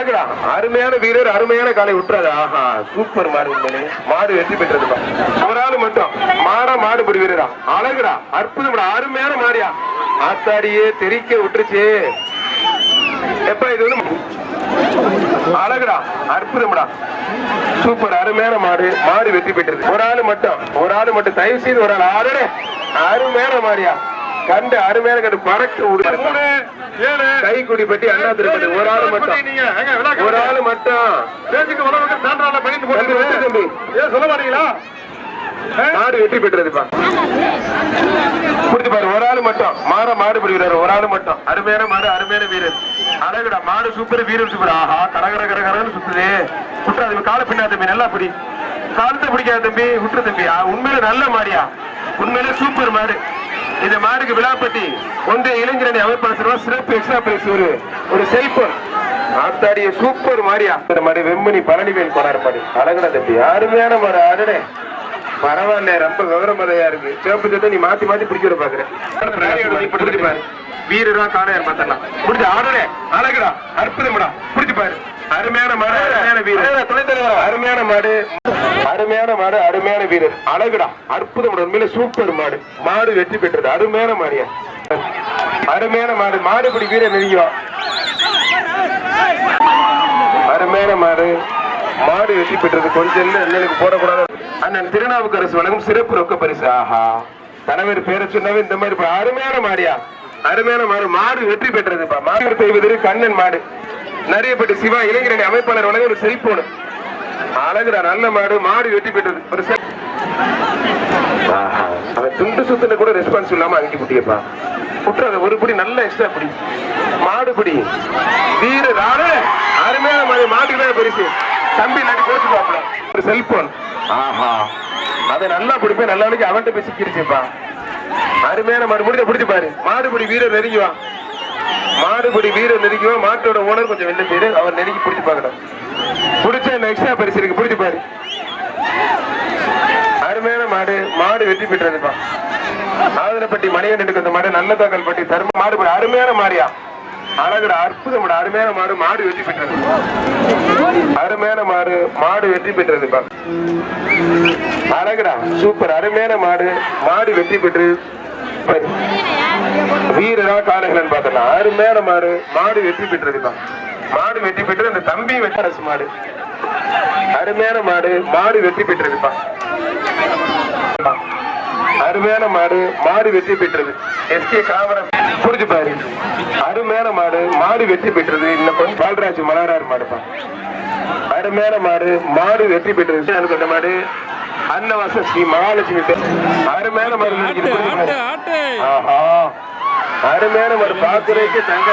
அழகுடா அருமையான வீரர் அருமையான காலை விட்டுறாரு ஆஹா சூப்பர் மாடு மாடு வெற்றி பெற்றதுப்பா. ஒரு மட்டும். மாடா மாடு பிடி வீரரா. அழகுடா. அற்புதம்டா. அருமையான மாடியா. ஆத்தாடியே தெரிக்க விட்டுருச்சு. எப்ப இது வந்து அழகுடா. அற்புதம்டா. சூப்பர் அருமையான மாடு. மாடு வெற்றி பெற்றது. ஒரு ஆளு மட்டும். ஒரு ஆளு மட்டும். தயவு செய்து ஒரு ஆள். ஆறு அருமையான மாடியா. கண்டு அருமையான கண்டு பறக்க கைக்குடி பட்டி அண்ணா திருப்பதி ஒரு ஆளு மட்டும். ஒரு ஆளு மட்டும். தம்பி, சொல்ல மாட்டீங்களா? மாடு வெற்றி பெற்றதுப்பா. புரிஞ்சு பாரு ஒரு ஆளு மட்டும். மாற மாடு பிடிக்கிறாரு ஒரு ஆளு மட்டும். அருமையான மாடு அருமையான வீரர். அழகுடா மாடு சூப்பர் வீரர் சூப்பர். ஆஹா கடகர கடகரன்னு சுத்துது. விட்டுறாது கால பின்னா தம்பி நல்லா பிடி. காலத்தை பிடிக்காத தம்பி விட்டுரு தம்பி உண்மையில நல்ல மாடியா? உண்மையில சூப்பர் மாடு. இந்த மாடுக்கு விழாப்பட்டி ஒன்றிய இளைஞரணி அமைப்பாளர் சிறப்பு எக்ஸ்ட்ரா பிரைஸ் ஒரு ஒரு செல்போன் ஆத்தாடிய சூப்பர் மாடியா இந்த மாடு வெம்மணி பழனிவேல் கொண்டாரு மாடு அழகுடா தம்பி. அருமையான மாடு. அடடே. பரவாயில்ல ரொம்ப விவரமதையா இருக்கு. சிவப்பு சட்டை நீ மாத்தி மாத்தி பிடிக்கிற பாக்குறேன் வீரரா காணையார் பார்த்தலாம் முடிஞ்ச ஆடனே அழகுடா. அற்புதம்டா பிடிச்சு பாரு. அருமையான மாடு. அருமையான வீரர். துணைத் தலைவர் அருமையான மாடு. அருமையான மாடு அருமையான வீரர். அழகுடா. அற்புதம் உண்மையில சூப்பர் மாடு. மாடு வெற்றி பெற்றது. அருமையான மாடியா. அருமையான மாடு. மாடுபிடி வீரர் நெருங்கிவா. அருமையான மாடு. மாடு வெற்றி பெற்றது. கொஞ்சம் இல்ல அண்ணனுக்கு போடக்கூடாது. அண்ணன் திருநாவுக்கரசு வழங்கும் சிறப்பு ரொக்க பரிசு. ஆஹா. தலைவர் பேரை சொன்னாவே இந்த மாதிரி அருமையான மாடியா. அருமையான மாடு. மாடு வெற்றி பெற்றதுப்பா மாடு செய்வதற்கு கண்ணன் மாடு. நிறையப்பட்டு சிவா இளைஞரணி அமைப்பாளர் வழங்க ஒரு செல்போனு அழகுடா நல்ல மாடு மாடு வெட்டி போயிட்டது. ஒரு செல் ஆஹா. அவன் துண்டு சுத்துல கூட ரெஸ்பான்ஸ் இல்லாம அங்கி குட்டியப்பா குட்டுறாத ஒரு பிடி நல்ல எக்ஸ்ட்ரா பிடி. மாடு பிடி. வீர ராடு அருமையான மாதிரி மாட்டுக்கு தான் பரிசு. தம்பி நடி கோச்சு பாப்பல ஒரு செல்போன் ஆஹா அதை நல்லா பிடிப்பேன் நல்ல நாளைக்கு அவன்கிட்ட போய் சிக்கிருச்சுப்பா அருமையான மாடு முடிஞ்ச பிடிச்சு பாரு. மாடுபிடி வீரர் நெருங்கிவா. மாடுபிடி வீரர் நெருங்கிவா. மாட்டோட ஓனர் கொஞ்சம் வெளில போயிரு அவர் நெருங்கி பிடிச்சு பார்க்கணும். பிடிச்ச எக்ஸ்ட்ரா பரிசு இருக்கு பிடிச்சு பாரு. அருமையான மாடு மாடு வெற்றி பெற்றதுப்பா. ஆதரப்பட்டி மணிகண்டனுக்கு அந்த மாடு நல்ல தகவல் பட்டி தர்ம மாடு அருமையான மாடியா. அழகுடா அற்புதம் அருமையான மாடு மாடு வெற்றி பெற்றது. அருமையான மாடு மாடு வெற்றி பெற்றதுப்பா. அழகுடா சூப்பர் அருமையான மாடு மாடு வெற்றி பெற்று வீரரா காளைகளன் பார்த்தலாம் அருமையான மாடு மாடு வெற்றி பெற்றதுப்பா. மாடு வெற்றி பெற்றது அந்த தம்பி வெட்டரசு மாடு. அருமையான மாடு. மாடு வெற்றி பெற்றதுப்பா அருமையான மாடு. மாடு வெற்றி பெற்றது. எஸ்கே காமரம் புரிஞ்சு பாரு. அருமையான மாடு. மாடு வெற்றி பெற்றது. இன்னும் கொஞ்சம் பால்ராஜ் மலரார் மாடுப்பா. அருமையான மாடு. மாடு வெற்றி பெற்றது. எனக்கு அந்த மாடு. அன்னவாச ஸ்ரீ மகாலட்சுமி. அருமையான மாடு. ஆஹா. அருமையான மாடு. பாக்குறதுக்கு தங்க